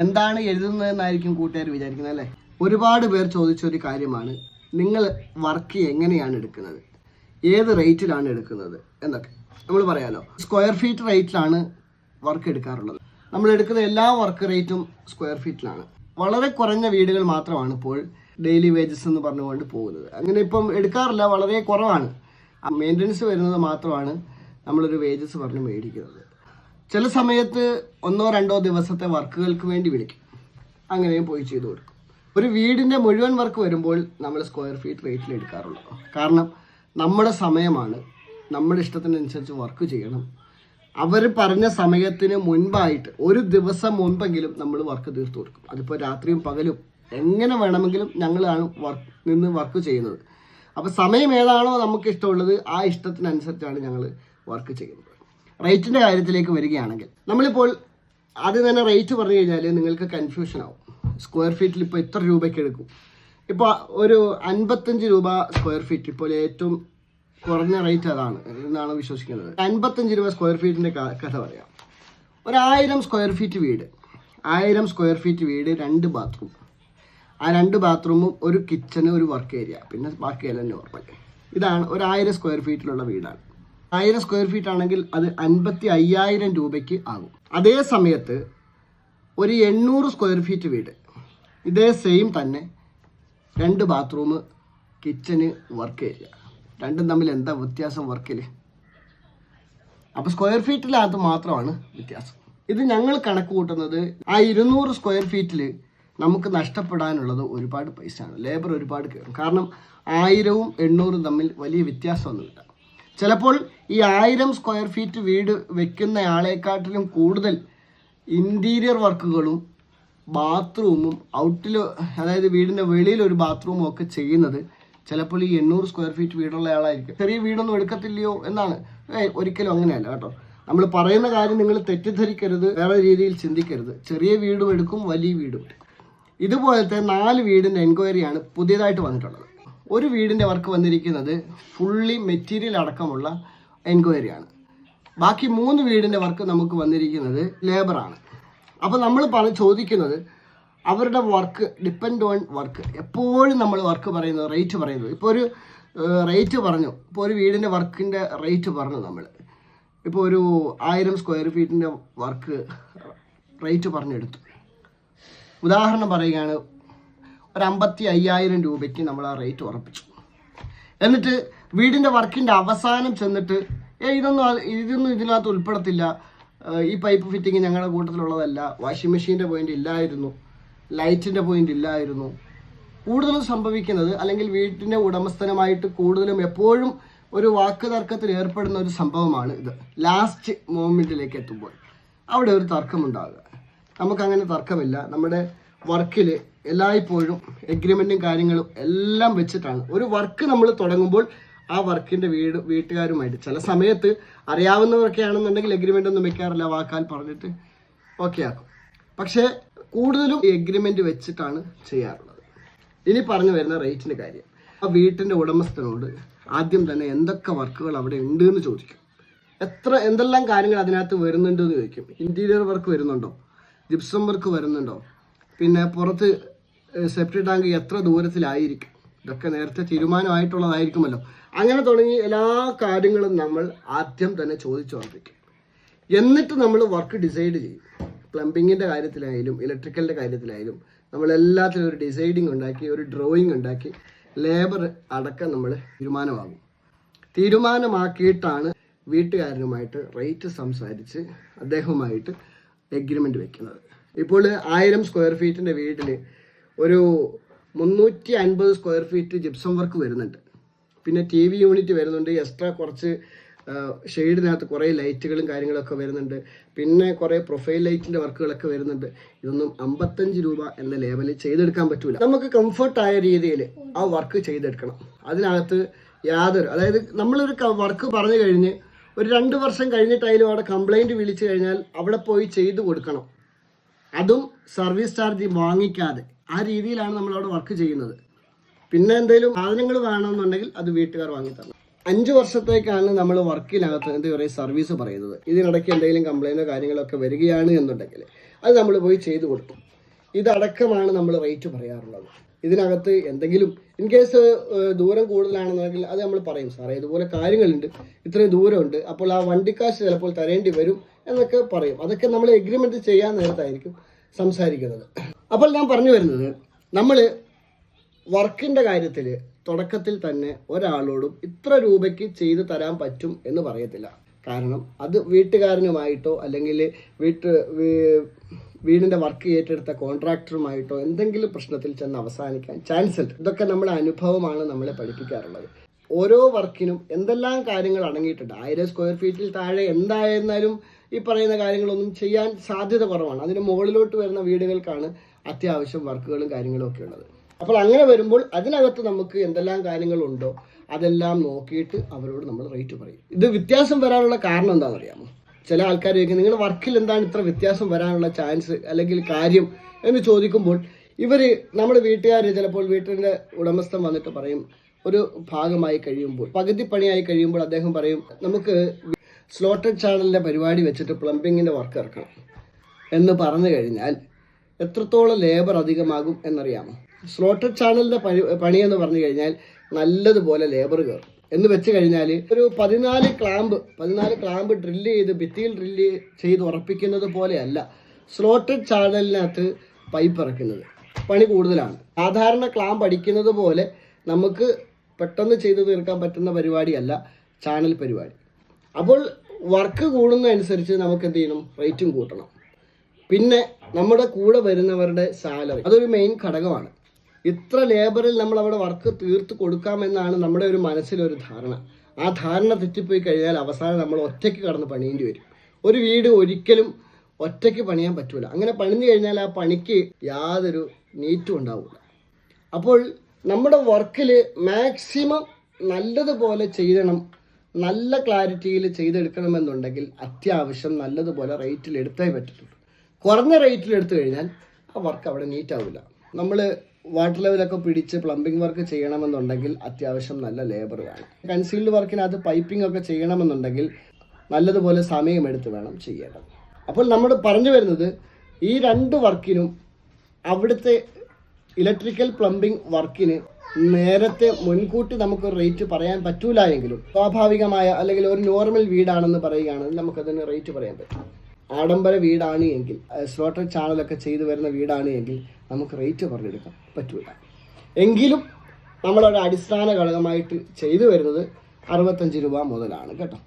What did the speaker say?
എന്താണ് എഴുതുന്നതെന്നായിരിക്കും കൂട്ടുകാർ വിചാരിക്കുന്നത് അല്ലേ? ഒരുപാട് പേർ ചോദിച്ച ഒരു കാര്യമാണ്. നിങ്ങൾ വർക്ക് എങ്ങനെയാണ് എടുക്കുന്നത്? ഏത് റേറ്റിലാണ് എടുക്കുന്നത്? എന്നൊക്കെ. നമ്മൾ പറയാലോ. സ്ക്വയർ ഫീറ്റ് റേറ്റിലാണ് വർക്ക് എടുക്കാറുള്ളത്. നമ്മൾ എടുക്കുന്ന എല്ലാ വർക്ക് റേറ്റും സ്ക്വയർ ഫീറ്റിലാണ് വളരെ കുറഞ്ഞ വീടുകൾ മാത്രമാണ് ഇപ്പോൾ ഡെയിലി വേജസ് എന്ന് പറഞ്ഞുകൊണ്ട് പോകുന്നത്. അങ്ങനെ ഇപ്പം എടുക്കാറില്ല വളരെ കുറവാണ്. മെയിന്റനൻസ് വരുന്നത് മാത്രമാണ് നമ്മളൊരു വേജസ് പറഞ്ഞ് മേടിക്കുന്നത്. ചില സമയത്ത് ഒന്നോ രണ്ടോ ദിവസത്തെ വർക്കുകൾക്ക് വേണ്ടി വിളിക്കും. അങ്ങനെയും പോയി ചെയ്തു കൊടുക്കും. ഒരു വീടിന്റെ മുഴുവൻ വർക്ക് വരുമ്പോൾ നമ്മൾ സ്ക്വയർ ഫീറ്റ് റേറ്റിൽ എടുക്കാറുള്ളൂ. കാരണം നമ്മുടെ സമയമാണ്. നമ്മുടെ ഇഷ്ടത്തിനനുസരിച്ച് വർക്ക് ചെയ്യണം. അവർ പറഞ്ഞ സമയത്തിന് മുൻപായിട്ട് ഒരു ദിവസം മുൻപെങ്കിലും നമ്മൾ വർക്ക് തീർത്തു കൊടുക്കും. അതിപ്പോൾ രാത്രിയും പകലും എങ്ങനെ വേണമെങ്കിലും ഞങ്ങളാണ് വർക്ക് നിന്ന് വർക്ക് ചെയ്യുന്നത്. അപ്പോൾ സമയം ഏതാണോ നമുക്ക് ഇഷ്ടമുള്ളത് ആ ഇഷ്ടത്തിനനുസരിച്ചാണ് ഞങ്ങൾ വർക്ക് ചെയ്യുന്നത്. റേറ്റിന്റെ കാര്യത്തിലേക്ക് വരികയാണെങ്കിൽ നമ്മളിപ്പോൾ ആദ്യം തന്നെ റേറ്റ് പറഞ്ഞു കഴിഞ്ഞാൽ നിങ്ങൾക്ക് കൺഫ്യൂഷൻ ആവും. സ്ക്വയർ ഫീറ്റിൽ ഇപ്പോൾ എത്ര രൂപയ്ക്ക് എടുക്കും? ഇപ്പോൾ ഒരു അൻപത്തഞ്ച് രൂപ സ്ക്വയർ ഫീറ്റ് ഇപ്പോൾ ഏറ്റവും കുറഞ്ഞ റേറ്റ് അതാണ് എന്നാണ് വിശ്വസിക്കുന്നത്. അൻപത്തഞ്ച് രൂപ സ്ക്വയർ ഫീറ്റിന്റെ കഥ പറയാം. ഒരായിരം സ്ക്വയർ ഫീറ്റ് വീട്. ആയിരം സ്ക്വയർ ഫീറ്റ് വീട് രണ്ട് ബാത്റൂം ആ രണ്ട് ബാത്റൂമും ഒരു കിച്ചന് ഒരു വർക്ക് ഏരിയ പിന്നെ ബാക്കിയെല്ലാം നോർമൽ ഇതാണ് ഒരായിരം സ്ക്വയർ ഫീറ്റിലുള്ള വീടാണ്. ആയിരം സ്ക്വയർ ഫീറ്റ് ആണെങ്കിൽ അത് അൻപത്തി അയ്യായിരം രൂപയ്ക്ക് ആകും. അതേ സമയത്ത് ഒരു എണ്ണൂറ് സ്ക്വയർ ഫീറ്റ് വീട്. ഇതേ സെയിം തന്നെ രണ്ട് ബാത്റൂം കിച്ചന് വർക്ക് ഏരിയ രണ്ടും തമ്മിൽ എന്താ വ്യത്യാസം വർക്കിൽ അപ്പോൾ സ്ക്വയർ ഫീറ്റിനകത്ത് മാത്രമാണ് വ്യത്യാസം. ഇത് ഞങ്ങൾ കണക്ക് കൂട്ടുന്നത് ആ ഇരുന്നൂറ് സ്ക്വയർ ഫീറ്റിൽ നമുക്ക് നഷ്ടപ്പെടാനുള്ളത് ഒരുപാട് പൈസയാണ്. ലേബർ ഒരുപാട് കയറും. കാരണം ആയിരവും എണ്ണൂറും തമ്മിൽ വലിയ വ്യത്യാസമൊന്നുമില്ല. ചിലപ്പോൾ ഈ ആയിരം സ്ക്വയർ ഫീറ്റ് വീട് വെക്കുന്ന ആളെക്കാട്ടിലും കൂടുതൽ ഇന്റീരിയർ വർക്കുകളും ബാത്റൂമും ഔട്ടിൽ അതായത് വീടിന്റെ വെളിയിൽ ഒരു ബാത്റൂമും ഒക്കെ ചെയ്യുന്നത് ചിലപ്പോൾ ഈ എണ്ണൂറ് സ്ക്വയർ ഫീറ്റ് വീടുള്ള ആളായിരിക്കും ചെറിയ വീടൊന്നും എടുക്കത്തില്ലയോ എന്നാണ്. ഒരിക്കലും അങ്ങനെയല്ല കേട്ടോ. നമ്മൾ പറയുന്ന കാര്യം നിങ്ങൾ തെറ്റിദ്ധരിക്കരുത് വേറെ രീതിയിൽ ചിന്തിക്കരുത്. ചെറിയ വീടും എടുക്കും വലിയ വീടും എടുക്കും. ഇതുപോലത്തെ നാല് വീടിന്റെ എൻക്വയറിയാണ് പുതിയതായിട്ട് വന്നിട്ടുള്ളത്. ഒരു വീടിന്റെ വർക്ക് വന്നിരിക്കുന്നത് ഫുള്ളി മെറ്റീരിയൽ അടക്കമുള്ള എൻക്വയറിയാണ്. ബാക്കി മൂന്ന് വീടിന്റെ വർക്ക് നമുക്ക് വന്നിരിക്കുന്നത് ലേബറാണ് അപ്പോൾ നമ്മൾ പറ ചോദിക്കുന്നത് അവരുടെ വർക്ക് ഡിപ്പെൻഡ് ഓൺ വർക്ക് എപ്പോഴും നമ്മൾ വർക്ക് പറയുന്നത് റേറ്റ് പറയുന്നത്. ഇപ്പോൾ ഒരു റേറ്റ് പറഞ്ഞു. ഇപ്പോൾ ഒരു വീടിന്റെ വർക്കിന്റെ റേറ്റ് പറഞ്ഞു നമ്മൾ. ഇപ്പോൾ ഒരു ആയിരം സ്ക്വയർ ഫീറ്റിന്റെ വർക്ക് റേറ്റ് പറഞ്ഞെടുത്തു. ഉദാഹരണം പറയുകയാണ് ഒരു അമ്പത്തി അയ്യായിരം രൂപയ്ക്ക് നമ്മൾ ആ റേറ്റ് ഉറപ്പിച്ചു. എന്നിട്ട് വീടിന്റെ വർക്കിന്റെ അവസാനം ചെന്നിട്ട് ഇതൊന്നും ഇതൊന്നും ഇതിനകത്ത് ഉൾപ്പെടത്തില്ല. ഈ പൈപ്പ് ഫിറ്റിംഗ് ഞങ്ങളുടെ കൂട്ടത്തിലുള്ളതല്ല. വാഷിംഗ് മെഷീന്റെ പോയിന്റ് ഇല്ലായിരുന്നു. ലൈറ്റിന്റെ പോയിന്റ് ഇല്ലായിരുന്നു. കൂടുതലും സംഭവിക്കുന്നത് അല്ലെങ്കിൽ വീട്ടിന്റെ ഉടമസ്ഥനുമായിട്ട് കൂടുതലും എപ്പോഴും ഒരു വാക്ക് തർക്കത്തിൽ ഏർപ്പെടുന്ന ഒരു സംഭവമാണ് ഇത്. ലാസ്റ്റ് മൂമെന്റിലേക്ക് എത്തുമ്പോൾ. അവിടെ ഒരു തർക്കമുണ്ടാകുക. നമുക്കങ്ങനെ തർക്കമില്ല. നമ്മുടെ വർക്കിൽ എല്ലായ്പ്പോഴും എഗ്രിമെന്റും കാര്യങ്ങളും എല്ലാം വെച്ചിട്ടാണ്. ഒരു വർക്ക് നമ്മൾ തുടങ്ങുമ്പോൾ ആ വർക്കിന്റെ വീട് വീട്ടുകാരുമായിട്ട്. ചില സമയത്ത് അറിയാവുന്നവരൊക്കെ ആണെന്നുണ്ടെങ്കിൽ എഗ്രിമെന്റ് ഒന്നും വെക്കാറില്ല വാക്കാൽ പറഞ്ഞിട്ട് ഓക്കെ ആക്കും. പക്ഷേ കൂടുതലും എഗ്രിമെന്റ് വെച്ചിട്ടാണ് ചെയ്യാറുള്ളത്. ഇനി പറഞ്ഞു വരുന്ന റേറ്റിന്റെ കാര്യം. ആ വീട്ടിന്റെ ഉടമസ്ഥനോട് ആദ്യം തന്നെ എന്തൊക്കെ വർക്കുകൾ അവിടെ ഉണ്ട് എന്ന് ചോദിക്കും. എത്ര എന്തെല്ലാം കാര്യങ്ങൾ അതിനകത്ത് വരുന്നുണ്ട് എന്ന് ചോദിക്കും. ഇന്റീരിയർ വർക്ക് വരുന്നുണ്ടോ? ജിപ്സം വർക്ക് വരുന്നുണ്ടോ? പിന്നെ പുറത്ത് സെപ്റ്റി ടാങ്ക് എത്ര ദൂരത്തിലായിരിക്കും? ഇതൊക്കെ നേരത്തെ തീരുമാനമായിട്ടുള്ളതായിരിക്കുമല്ലോ. അങ്ങനെ തുടങ്ങി എല്ലാ കാര്യങ്ങളും നമ്മൾ ആദ്യം തന്നെ ചോദിച്ചു ഉറപ്പിക്കും എന്നിട്ട് നമ്മൾ വർക്ക് ഡിസൈഡ് ചെയ്യും. പ്ലംബിങ്ങിന്റെ കാര്യത്തിലായാലും ഇലക്ട്രിക്കലിന്റെ കാര്യത്തിലായാലും നമ്മൾ എല്ലാത്തിലും ഒരു ഡിസൈഡിങ് ഉണ്ടാക്കി ഒരു ഡ്രോയിങ് ഉണ്ടാക്കി ലേബർ അടക്കം നമ്മൾ തീരുമാനമാകും. തീരുമാനമാക്കിയിട്ടാണ് വീട്ടുകാരനുമായിട്ട് റേറ്റ് സംസാരിച്ച് അദ്ദേഹവുമായിട്ട് എഗ്രിമെന്റ് വെക്കുന്നത്. ഇപ്പോൾ ആയിരം സ്ക്വയർ ഫീറ്റിന്റെ വീട്ടിൽ ഒരു മുന്നൂറ്റി അൻപത് സ്ക്വയർ ഫീറ്റ് ജിപ്സം വർക്ക് വരുന്നുണ്ട്. പിന്നെ ടി വി യൂണിറ്റ് വരുന്നുണ്ട്. എക്സ്ട്രാ കുറച്ച് ഷെയ്ഡിനകത്ത് കുറേ ലൈറ്റുകളും കാര്യങ്ങളൊക്കെ വരുന്നുണ്ട്. പിന്നെ കുറേ പ്രൊഫൈൽ ലൈറ്റിന്റെ വർക്കുകളൊക്കെ വരുന്നുണ്ട്. ഇതൊന്നും അമ്പത്തഞ്ച് രൂപ എന്ന ലേവലിൽ ചെയ്തെടുക്കാൻ പറ്റില്ല നമുക്ക് കംഫർട്ടായ രീതിയിൽ ആ വർക്ക് ചെയ്തെടുക്കണം. അതിനകത്ത് യാതൊരു അതായത് നമ്മളൊരു വർക്ക് പറഞ്ഞു കഴിഞ്ഞ് ഒരു രണ്ട് വർഷം കഴിഞ്ഞിട്ടായാലും അവിടെ കംപ്ലൈന്റ് വിളിച്ചു കഴിഞ്ഞാൽ അവിടെ പോയി ചെയ്തു കൊടുക്കണം. അതും സർവീസ് ചാർജ് വാങ്ങിക്കാതെ ആ രീതിയിലാണ് നമ്മൾ അവിടെ വർക്ക് ചെയ്യുന്നത്. പിന്നെ എന്തെങ്കിലും സാധനങ്ങൾ വേണമെന്നുണ്ടെങ്കിൽ അത് വീട്ടുകാർ വാങ്ങി തരണം അഞ്ച് വർഷത്തേക്കാണ് നമ്മൾ വർക്കിനകത്ത് എന്താ പറയുക സർവീസ് പറയുന്നത്. ഇതിനിടയ്ക്ക് എന്തെങ്കിലും കംപ്ലൈന്റോ കാര്യങ്ങളൊക്കെ വരികയാണ് എന്നുണ്ടെങ്കിൽ അത് നമ്മൾ പോയി ചെയ്തു കൊടുക്കും. ഇതടക്കമാണ് നമ്മൾ റേറ്റ് പറയാറുള്ളത്. ഇതിനകത്ത് എന്തെങ്കിലും ഇൻ കേസ് ദൂരം കൂടുതലാണെന്നുണ്ടെങ്കിൽ അത് നമ്മൾ പറയും സാറേ ഇതുപോലെ കാര്യങ്ങളുണ്ട് ഇത്രയും ദൂരമുണ്ട് അപ്പോൾ ആ വണ്ടിക്കാശ് ചിലപ്പോൾ തരേണ്ടി വരും എന്നൊക്കെ പറയും. അതൊക്കെ നമ്മൾ എഗ്രിമെന്റ് ചെയ്യാൻ നേരത്തായിരിക്കും സംസാരിക്കുന്നത്. അപ്പോൾ ഞാൻ പറഞ്ഞു വരുന്നത് നമ്മൾ വർക്കിന്റെ കാര്യത്തിൽ തുടക്കത്തിൽ തന്നെ ഒരാളോടും ഇത്ര രൂപയ്ക്ക് ചെയ്തു തരാൻ പറ്റും എന്ന് പറയത്തില്ല. കാരണം അത് വീട്ടുകാരനുമായിട്ടോ അല്ലെങ്കിൽ വീട്ട് വീടിന്റെ വർക്ക് ഏറ്റെടുത്ത കോൺട്രാക്ടറുമായിട്ടോ എന്തെങ്കിലും പ്രശ്നത്തിൽ ചെന്ന് അവസാനിക്കാൻ ചാൻസ് ഉണ്ട്. ഇതൊക്കെ നമ്മുടെ അനുഭവമാണ് നമ്മളെ പഠിപ്പിക്കാറുള്ളത്. ഓരോ വർക്കിനും എന്തെല്ലാം കാര്യങ്ങൾ അടങ്ങിയിട്ടുണ്ട്. ആയിരം സ്ക്വയർ ഫീറ്റിൽ താഴെ എന്തായിരുന്നാലും ഈ പറയുന്ന കാര്യങ്ങളൊന്നും ചെയ്യാൻ സാധ്യത കുറവാണ്. അതിന് മുകളിലോട്ട് വരുന്ന വീടുകൾക്കാണ് അത്യാവശ്യം വർക്കുകളും കാര്യങ്ങളും ഒക്കെ ഉള്ളത്. അപ്പോൾ അങ്ങനെ വരുമ്പോൾ അതിനകത്ത് നമുക്ക് എന്തെല്ലാം കാര്യങ്ങളുണ്ടോ അതെല്ലാം നോക്കിയിട്ട് അവരോട് നമ്മൾ റേറ്റ് പറയും. ഇത് വ്യത്യാസം വരാനുള്ള കാരണം എന്താണെന്ന് അറിയാമോ ചില ആൾക്കാർ ചോദിക്കും നിങ്ങൾ വർക്കിൽ എന്താണ് ഇത്ര വ്യത്യാസം വരാനുള്ള ചാൻസ് അല്ലെങ്കിൽ കാര്യം എന്ന് ചോദിക്കുമ്പോൾ ഇവർ നമ്മുടെ വീട്ടുകാർ ചിലപ്പോൾ വീട്ടിന്റെ ഉടമസ്ഥൻ വന്നിട്ട് പറയും ഒരു ഭാഗമായി കഴിയുമ്പോൾ പകുതി പണിയായി കഴിയുമ്പോൾ അദ്ദേഹം പറയും നമുക്ക് സ്ലോട്ടഡ് ചാനലിന്റെ പരിപാടി വെച്ചിട്ട് പ്ലംബിങ്ങിന്റെ വർക്ക് ഇറക്കണം. എന്ന് പറഞ്ഞു കഴിഞ്ഞാൽ എത്രത്തോളം ലേബർ അധികമാകും എന്നറിയാമോ? സ്ലോട്ടഡ് ചാനലിന്റെ പണി എന്ന് പറഞ്ഞു കഴിഞ്ഞാൽ നല്ലതുപോലെ ലേബർ കയറും. എന്ന് വെച്ച് കഴിഞ്ഞാൽ ഒരു പതിനാല് ക്ലാമ്പ് പതിനാല് ക്ലാമ്പ് ഡ്രില്ല് ചെയ്ത് ഭിത്തിയിൽ ഡ്രില്ല് ചെയ്ത് ഉറപ്പിക്കുന്നത് പോലെയല്ല സ്ലോട്ടഡ് ചാനലിനകത്ത് പൈപ്പ് ഇറക്കുന്നത്. പണി കൂടുതലാണ്. സാധാരണ ക്ലാമ്പ് അടിക്കുന്നത് പോലെ നമുക്ക് പെട്ടെന്ന് ചെയ്തു തീർക്കാൻ പറ്റുന്ന പരിപാടിയല്ല ചാനൽ പരിപാടി. അപ്പോൾ വർക്ക് കൂടുന്നതനുസരിച്ച് നമുക്ക് എന്ത് ചെയ്യണം റേറ്റും കൂട്ടണം. പിന്നെ നമ്മുടെ കൂടെ വരുന്നവരുടെ സാലറി അതൊരു മെയിൻ ഘടകമാണ്. ഇത്ര ലേബറിൽ നമ്മൾ അവിടെ വർക്ക് തീർത്ത് കൊടുക്കാമെന്നാണ് നമ്മുടെ ഒരു മനസ്സിലൊരു ധാരണ. ആ ധാരണ തെറ്റിപ്പോയി കഴിഞ്ഞാൽ അവസാനം നമ്മൾ ഒറ്റയ്ക്ക് കടന്ന് പണിയേണ്ടി വരും. ഒരു വീട് ഒരിക്കലും ഒറ്റയ്ക്ക് പണിയാൻ പറ്റൂല. അങ്ങനെ പണിഞ്ഞു കഴിഞ്ഞാൽ ആ പണിക്ക് യാതൊരു നീറ്റും ഉണ്ടാവില്ല അപ്പോൾ നമ്മുടെ വർക്കിൽ മാക്സിമം നല്ലതുപോലെ ചെയ്യണം നല്ല ക്ലാരിറ്റിയിൽ ചെയ്തെടുക്കണമെന്നുണ്ടെങ്കിൽ അത്യാവശ്യം നല്ലതുപോലെ റേറ്റിൽ എടുത്തേ പറ്റത്തുള്ളൂ. കുറഞ്ഞ റേറ്റിൽ എടുത്തു കഴിഞ്ഞാൽ ആ വർക്ക് അവിടെ നീറ്റ് ആവില്ല നമ്മൾ വാട്ടർ ലെവലൊക്കെ പിടിച്ച് പ്ലംബിംഗ് വർക്ക് ചെയ്യണമെന്നുണ്ടെങ്കിൽ അത്യാവശ്യം നല്ല ലേബർ വേണം. കൺസീൽഡ് വർക്കിനകത്ത് പൈപ്പിംഗ് ഒക്കെ ചെയ്യണമെന്നുണ്ടെങ്കിൽ നല്ലതുപോലെ സമയമെടുത്ത് വേണം ചെയ്യേണ്ടത്. അപ്പോൾ നമ്മൾ പറഞ്ഞു വരുന്നത് ഈ രണ്ട് വർക്കിനും അവിടുത്തെ ഇലക്ട്രിക്കൽ പ്ലംബിംഗ് വർക്കിന് നേരത്തെ മുൻകൂട്ടി നമുക്ക് റേറ്റ് പറയാൻ പറ്റൂല എങ്കിലും. സ്വാഭാവികമായ അല്ലെങ്കിൽ ഒരു നോർമൽ വീടാണെന്ന് പറയുകയാണെങ്കിൽ നമുക്കതിന് റേറ്റ് പറയാൻ പറ്റും. ആഡംബര വീടാണ് എങ്കിൽ സ്ലോട്ടർ ചാനലൊക്കെ ചെയ്തു വരുന്ന വീടാണ് എങ്കിൽ നമുക്ക് റേറ്റ് പറഞ്ഞെടുക്കാൻ പറ്റൂല. എങ്കിലും നമ്മളൊരു അടിസ്ഥാന ഘടകമായിട്ട് ചെയ്തു വരുന്നത് അറുപത്തഞ്ച് രൂപ മുതലാണ് കേട്ടോ.